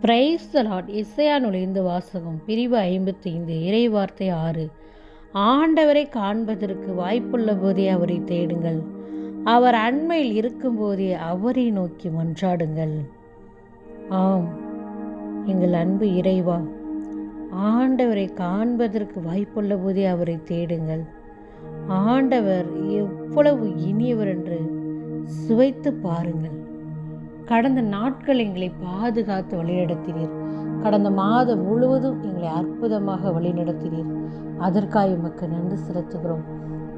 Price Lord இசையா நுழைந்து வாசகம். பிரிவு ஐம்பத்தி ஐந்து இறைவார்த்தை ஆறு. ஆண்டவரை காண்பதற்கு வாய்ப்புள்ள போதே அவரை தேடுங்கள். அவர் அண்மையில் இருக்கும்போதே அவரை நோக்கி மன்றாடுங்கள். ஆம். எங்கள் அன்பு இறைவா ஆண்டவரை காண்பதற்கு வாய்ப்புள்ள போதே அவரை தேடுங்கள். ஆண்டவர் எவ்வளவு இனியவர் என்று சுவைத்து பாருங்கள். கடந்த நாட்கள் எங்களை பாதுகாத்து வழிநடத்தினீர். கடந்த மாதம் முழுவதும் எங்களை அற்புதமாக வழிநடத்தினீர். அதற்காக உமக்கு நன்றி செலுத்துகிறோம்.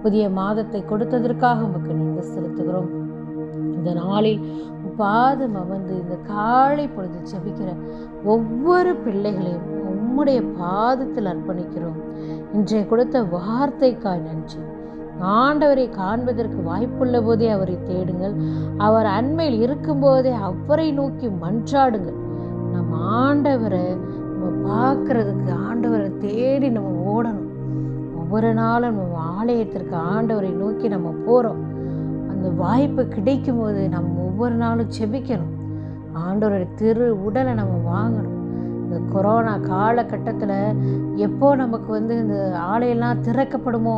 புதிய மாதத்தை கொடுத்ததற்காக உமக்கு நன்றி செலுத்துகிறோம். இந்த நாளில் பாதம் அமர்ந்து இந்த காலை பொழுது செபிக்கிற ஒவ்வொரு பிள்ளைகளையும் உம்முடைய பாதத்தில் அர்ப்பணிக்கிறோம். இன்றைய கொடுத்த வார்த்தைக்காய் நன்றி. ஆண்டவரை காண்பதற்கு வாய்ப்புள்ள போதே அவரை தேடுங்கள். அவர் அண்மையில் இருக்கும்போதே அவரை நோக்கி மன்றாடுங்கள். நம்ம ஆண்டவரை நம்ம பார்க்கறதுக்கு ஆண்டவரை தேடி நம்ம ஓடணும். ஒவ்வொரு நாளும் நம்ம ஆலயத்திற்கு ஆண்டவரை நோக்கி நம்ம போகிறோம் அந்த வாய்ப்பு கிடைக்கும் போது நம்ம ஒவ்வொரு நாளும் செபிக்கணும். ஆண்டவருடைய திரு உடலை நம்ம வாங்கணும். இந்த கொரோனா காலகட்டத்தில் எப்போ நமக்கு வந்து இந்த ஆலையெல்லாம் திறக்கப்படுமோ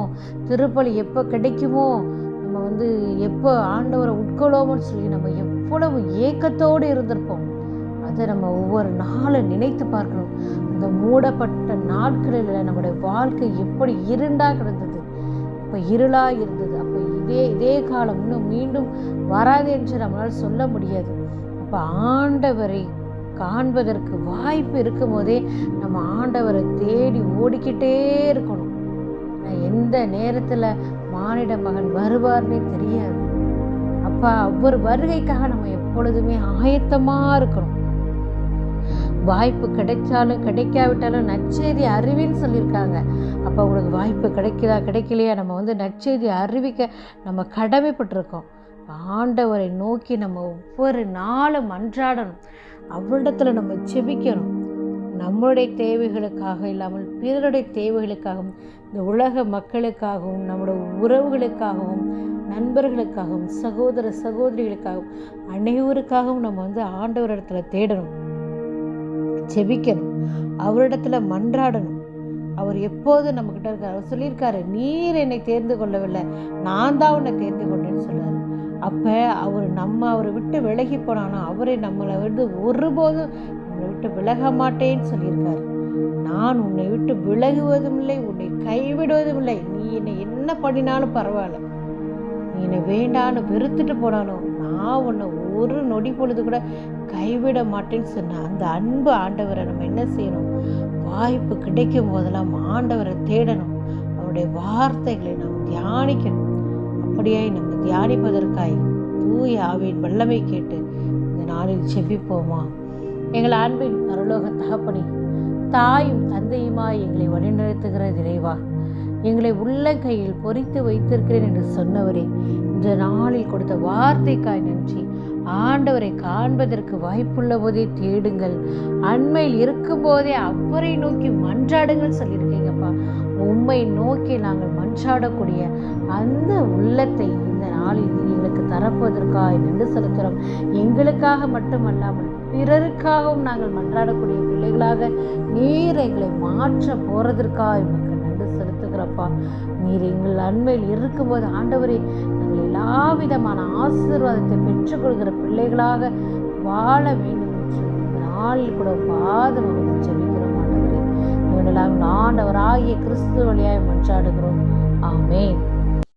திருப்பலி எப்போ கிடைக்குமோ நம்ம வந்து எப்போ ஆண்டவரை உட்கொள்வோம்னு சொல்லி நம்ம எவ்வளவு ஏக்கத்தோடு இருந்திருப்போம். அதை நம்ம ஒவ்வொரு நாளும் நினைத்து பார்க்கணும். அந்த மூடப்பட்ட நாட்களில் நம்முடைய வாழ்க்கை எப்படி இருண்டாக கிடந்தது? இப்போ இருளாக இருந்தது. அப்போ இதே இதே காலம் இன்னும் மீண்டும் வராது என்று நம்மளால் சொல்ல முடியாது. அப்போ ஆண்டவரை காண்பதற்கு வாய்ப்பு இருக்கும் போதே நம்ம ஆண்டவரை தேடி ஓடிக்கிட்டே இருக்கணும். நான் எந்த நேரத்தில் மானிட மகன் வருவார்னே தெரியாது. அப்பா ஒவ்வொரு வருகைக்காக நம்ம எப்பொழுதுமே ஆயத்தமாக இருக்கணும். வாய்ப்பு கிடைச்சாலும் கிடைக்காவிட்டாலும் நற்செய்தி அறிவின்னு சொல்லியிருக்காங்க. அப்போ உங்களுக்கு வாய்ப்பு கிடைக்கிறா கிடைக்கலையா? நம்ம வந்து நற்செய்தி அறிவிக்க நம்ம கடமைப்பட்டிருக்கோம். ஆண்டவரை நோக்கி நம்ம ஒவ்வொரு நாளும் அன்றாடணும். அவரிடத்தில் நம்ம செபிக்கணும் நம்மளுடைய தேவைகளுக்காக இல்லாமல் பிறருடைய தேவைகளுக்காகவும் இந்த உலக மக்களுக்காகவும் நம்முடைய உறவுகளுக்காகவும் நண்பர்களுக்காகவும் சகோதர சகோதரிகளுக்காகவும் அனைவருக்காகவும் நம்ம வந்து ஆண்டவர் இடத்துல தேடணும். செபிக்கணும் அவரிடத்துல மன்றாடணும். அவர் எப்போது நம்மக்கிட்ட இருக்கார் அவர் சொல்லியிருக்காரு நீர் என்னை தேர்ந்து கொள்ளவில்லை. நான் தான் உன்னை தேர்ந்து கொண்டேன்னு சொல்றாரு. அப்போ அவர் நம்ம அவரை விட்டு விலகி போனானோ அவரை நம்மளை விட்டு ஒருபோதும் நம்மளை விட்டு விலக மாட்டேன்னு சொல்லியிருக்காரு. நான் உன்னை விட்டு விலகுவதும் இல்லை உன்னை கைவிடுவதும் இல்லை. நீ என்னை என்ன பண்ணினாலும் பரவாயில்ல. நீ என்னை வேண்டான்னு வெறுத்துட்டு போனாலும் நான் உன்னை ஒரு நொடி பொழுது கூட கைவிட மாட்டேன்னு சொன்ன அந்த அன்பு ஆண்டவரை நம்ம என்ன செய்யணும்? வாய்ப்பு கிடைக்கும் போதெல்லாம் ஆண்டவரை தேடணும். அவருடைய வார்த்தைகளை நாம் தியானிக்கணும். அப்படியாய் நம்ம தியானிப்பதற்காய் தூய ஆவின் வல்லமை கேட்டு இந்த நாளில் செபிப்போமா எங்கள் அன்பின் பரலோக தகப்பனே தாயும் தந்தையுமாய் எங்களை வழிநடத்துகிற இறைவா எங்களை உள்ளங்கையில் பொறித்து வைத்திருக்கிறேன் என்று சொன்னவரே இந்த நாளில் கொடுத்த வார்த்தைக்காய் நன்றி. ஆண்டவரை காண்பதற்கு வாய்ப்புள்ள போதே தேடுங்கள். அண்மையில் இருக்கும்போதே அவரை நோக்கி மன்றாடுங்கள் சொல்லியிருக்கீங்கப்பா. உம்மை நோக்கி நாங்கள் மன்றாடக்கூடிய அந்த உள்ளத்தை இந்த நாளில் எங்களுக்கு தரப்பதற்காக நின்று செலுத்துகிறோம். எங்களுக்காக மட்டுமல்லாமல் பிறருக்காகவும் நாங்கள் மன்றாடக்கூடிய பிள்ளைகளாக நீர் எங்களை மாற்ற போகிறதற்காக எங்களுக்கு நன்றி செலுத்துகிறப்பா. நீர் எங்கள் அண்மையில் இருக்கும்போது ஆண்டவரே நாங்கள் எல்லா விதமான ஆசீர்வாதத்தை பெற்றுக்கொள்கிற பிள்ளைகளாக வாழ வேண்டும் என்று நாளில் கூட பாதம் வந்து செபிக்கிறோம் ஆண்டவரே. இவனெல்லாம் ஆண்டவராகிய கிறிஸ்து வழியாய் மன்றாடுகிறோம். ஆமேன்.